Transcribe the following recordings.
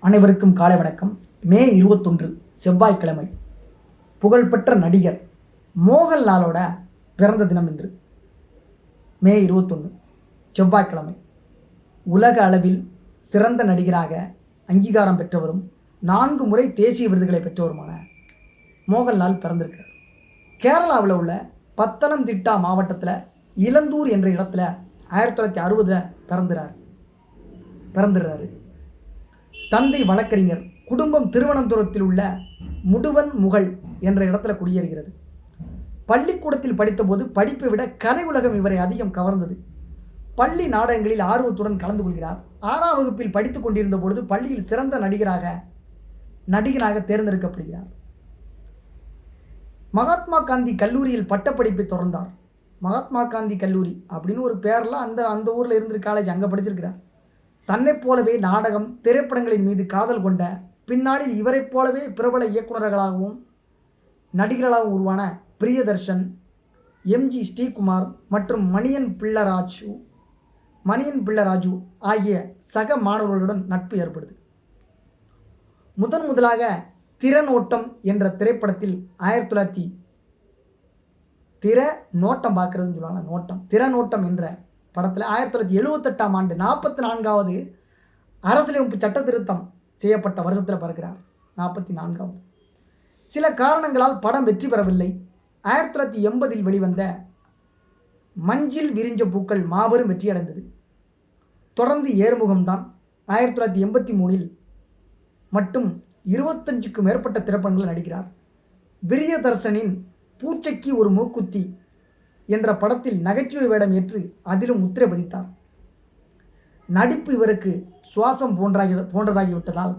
அனைவருக்கும் காலை வணக்கம். மே இருபத்தொன்று செவ்வாய்க்கிழமை. புகழ்பெற்ற நடிகர் மோகன்லாலோட பிறந்த தினம் இன்று. மே இருபத்தொன்று செவ்வாய்க்கிழமை. உலக அளவில் சிறந்த நடிகராக அங்கீகாரம் பெற்றவரும் நான்கு முறை தேசிய விருதுகளை பெற்றவருமான மோகன்லால் பிறந்திருக்கார் கேரளாவில் உள்ள பத்தனம்திட்டா மாவட்டத்தில் இளந்தூர் என்ற இடத்துல ஆயிரத்தி தொள்ளாயிரத்தி அறுபதில் பிறந்துறார் பிறந்துடுறாரு. தந்தை வழக்கறிஞர் குடும்பம் திருவனந்தபுரத்தில் உள்ள முடுவன் முகல் என்ற இடத்துல குடியேறுகிறது. பள்ளிக்கூடத்தில் படித்தபோது படிப்பை விட கலை உலகம் இவரை அதிகம் கவர்ந்தது. பள்ளி நாடகங்களில் ஆர்வத்துடன் கலந்து கொள்கிறார். ஆறாம் வகுப்பில் படித்துக் கொண்டிருந்த பொழுது பள்ளியில் சிறந்த நடிகராக நடிகனாக தேர்ந்தெடுக்கப்படுகிறார். மகாத்மா காந்தி கல்லூரியில் பட்டப்படிப்பை தொடர்ந்தார். மகாத்மா காந்தி கல்லூரி அப்படின்னு ஒரு பேரில் அந்த அந்த ஊரில் இருந்து காலேஜ் அங்கே படிச்சிருக்கிறார். தன்னைப் போலவே நாடகம் திரைப்படங்களின் மீது காதல் கொண்ட பின்னாளில் இவரைப் போலவே பிரபல இயக்குநர்களாகவும் நடிகர்களாகவும் உருவான பிரியதர்ஷன் எம்ஜி ஸ்ரீகுமார் மற்றும் மணியன் பிள்ளராஜு மணியன் பிள்ளராஜு ஆகிய சக மாணவர்களுடன் நட்பு ஏற்படுது. முதன் முதலாக திறனோட்டம் என்ற திரைப்படத்தில் ஆயிரத்தி தொள்ளாயிரத்தி திற நோட்டம் பார்க்குறதுன்னு சொல்லுவாங்க நோட்டம் திறனோட்டம் என்ற படத்தில் ஆயிரத்தி தொள்ளாயிரத்தி எழுபத்தெட்டாம் ஆண்டு நாற்பத்தி நான்காவது அரசியலமைப்பு சட்ட திருத்தம் செய்யப்பட்ட வருஷத்தில் பிறக்கிறார். நாற்பத்தி நான்காவது. சில காரணங்களால் படம் வெற்றி பெறவில்லை. ஆயிரத்தி தொள்ளாயிரத்தி எண்பதில் வெளிவந்த மஞ்சில் விரிஞ்ச பூக்கள் மாபெரும் வெற்றியடைந்தது. தொடர்ந்து ஏறுமுகம்தான். ஆயிரத்தி தொள்ளாயிரத்தி எண்பத்தி மூணில் மட்டும் இருபத்தஞ்சுக்கும் மேற்பட்ட திரைப்படங்களில் நடிக்கிறார். பிரியதர்சனின் பூச்சைக்கு ஒரு மூக்குத்தி என்ற படத்தில் நகைச்சுவை வேடம் ஏற்று அதிலும் முத்திரை பதித்தார் நடிப்பு இவருக்கு சுவாசம் போன்றாகி போன்றதாகிவிட்டதால்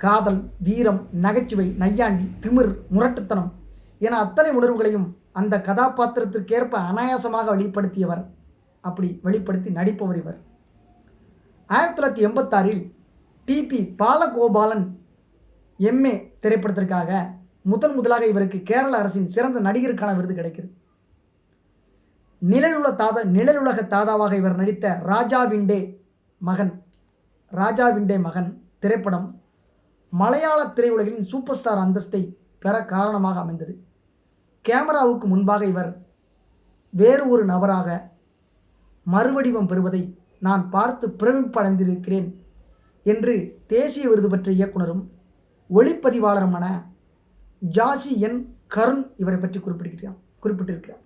காதல் வீரம் நகைச்சுவை நையாண்டி திமிர் முரட்டுத்தனம் என அத்தனை உணர்வுகளையும் அந்த கதாபாத்திரத்திற்கேற்ப அனாயாசமாக வெளிப்படுத்தியவர். அப்படி வெளிப்படுத்தி நடிப்பவர் இவர். ஆயிரத்தி தொள்ளாயிரத்தி எண்பத்தாறில் டிபி பாலகோபாலன் எம்ஏ திரைப்படத்திற்காக முதன் முதலாக இவருக்கு கேரள அரசின் சிறந்த நடிகருக்கான விருது கிடைக்குது. நிழலுல தாதா நிழலுலக தாதாவாக இவர் நடித்த ராஜா விண்டே மகன். ராஜா விண்டே மகன் திரைப்படம் மலையாள திரையுலகின் சூப்பர் ஸ்டார் அந்தஸ்தை பெற காரணமாக அமைந்தது. கேமராவுக்கு முன்பாக இவர் வேறு ஒரு நபராக மறுவடிவம் பெறுவதை நான் பார்த்து பிரமிப்படைந்திருக்கிறேன் என்று தேசிய விருது பெற்ற இயக்குனரும் ஒளிப்பதிவாளருமான ஜாசி என் கருண் இவரை பற்றி குறிப்பிட்டிருக்கிறார் குறிப்பிட்டிருக்கிறார்.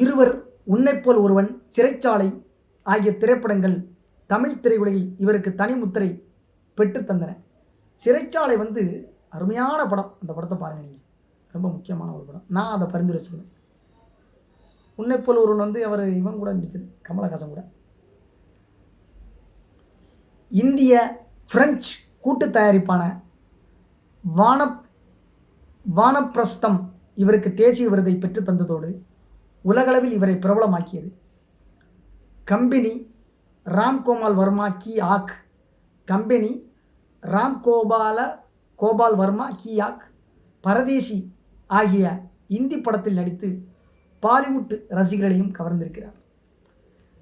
இருவர் உன்னைப்போல் ஒருவன் சிறைச்சாலை ஆகிய திரைப்படங்கள் தமிழ் திரையுலகில் இவருக்கு தனி முத்திரை பெற்றுத்தந்தன சிறைச்சாலை வந்து அருமையான படம். அந்த படத்தை பாருங்கள் நீங்கள் ரொம்ப முக்கியமான ஒரு படம். நான் அதை பரிந்துரை செய்வேன் உன்னைப்போல் ஒருவன் வந்து அவர் இவன் கூட நடிச்சது கமலஹாசன் கூட. இந்திய பிரெஞ்சு கூட்டு தயாரிப்பான வான வானப்பிரஸ்தம் இவருக்கு தேசிய விருதை பெற்று தந்ததோடு உலகளவில் இவரை பிரபலமாக்கியது. கம்பெனி ராம்கோமால் வர்மா கி ஆக். கம்பெனி ராம்கோபால கோபால் வர்மா கி ஆக். பரதேசி ஆகிய இந்தி படத்தில் நடித்து பாலிவுட் ரசிகர்களையும் கவர்ந்திருக்கிறார்.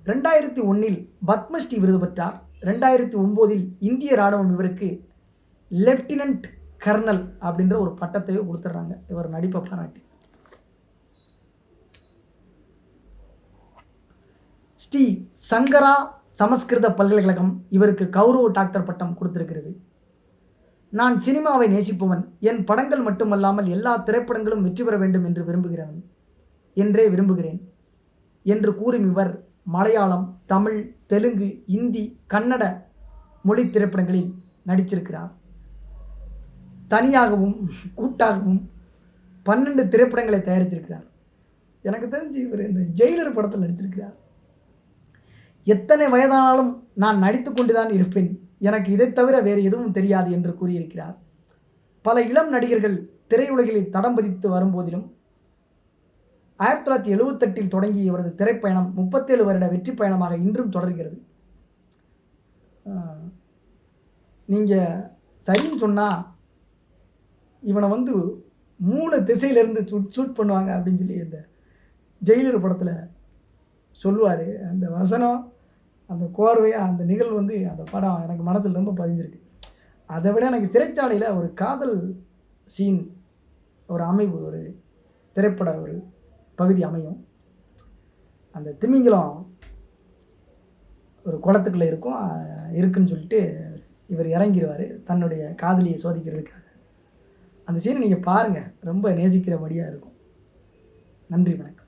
ரெண்டாயிரத்தி ஒன்றில் பத்மஸ்ரீ விருது பெற்றார். ரெண்டாயிரத்தி ஒம்போதில் இந்திய ராணுவம் இவருக்கு லெப்டினன்ட் கர்னல் அப்படின்ற ஒரு பட்டத்தையே கொடுத்துட்றாங்க. இவர் நடிப்பை பாராட்டி. ஸ்ரீ சங்கரா சமஸ்கிருத பல்கலைக்கழகம் இவருக்கு கௌரவ டாக்டர் பட்டம் கொடுத்திருக்கிறது. நான் சினிமாவை நேசிப்பவன். என் படங்கள் மட்டுமல்லாமல் எல்லா திரைப்படங்களும் வெற்றி பெற வேண்டும் என்று விரும்புகிறவன். என்றே விரும்புகிறேன். என்று கூறும் இவர் மலையாளம் தமிழ் தெலுங்கு இந்தி கன்னட மொழி திரைப்படங்களில் நடித்திருக்கிறார். தனியாகவும் கூட்டாகவும் பன்னெண்டு திரைப்படங்களை தயாரித்திருக்கிறார். எனக்கு தெரிஞ்சு இவர் இந்த ஜெயிலர் படத்தில் நடிச்சிருக்கிறார் எத்தனை வயதானாலும் நான் நடித்து கொண்டுதான் இருப்பேன். எனக்கு இதை தவிர வேறு எதுவும் தெரியாது என்று கூறியிருக்கிறார். பல இளம் நடிகர்கள் திரையுலகில் தடம் பதித்து வரும்போதிலும் ஆயிரத்தி தொள்ளாயிரத்தி எழுவத்தெட்டில் தொடங்கிய இவரது திரைப்பயணம் முப்பத்தேழு வருட வெற்றி பயணமாக இன்றும் தொடர்கிறது. நீங்கள் சரின்னு சொன்னால் இவனை வந்து மூணு திசையிலேருந்து ஷூட் ஷூட் பண்ணுவாங்க அப்படின்னு சொல்லி இந்த ஜெயிலர் படத்தில் சொல்லுவார். அந்த வசனம் அந்த கோர்வையாக அந்த நிகழ்வு வந்து அந்த படம் எனக்கு மனசில் ரொம்ப பதிஞ்சிருக்கு. அதை விட எனக்கு சிறைச்சாலையில் ஒரு காதல் சீன் ஒரு அமைவு ஒரு திரைப்பட ஒரு பகுதி அமையும். அந்த திமிங்கலம் ஒரு குளத்துக்குள்ளே இருக்கும் இருக்குன்னு சொல்லிட்டு இவர் இறங்கிடுவார் தன்னுடைய காதலியை சோதிக்கிறதுக்காக. அந்த சீனை நீங்கள் பாருங்கள் ரொம்ப நேசிக்கிறபடியாக இருக்கும். நன்றி வணக்கம்.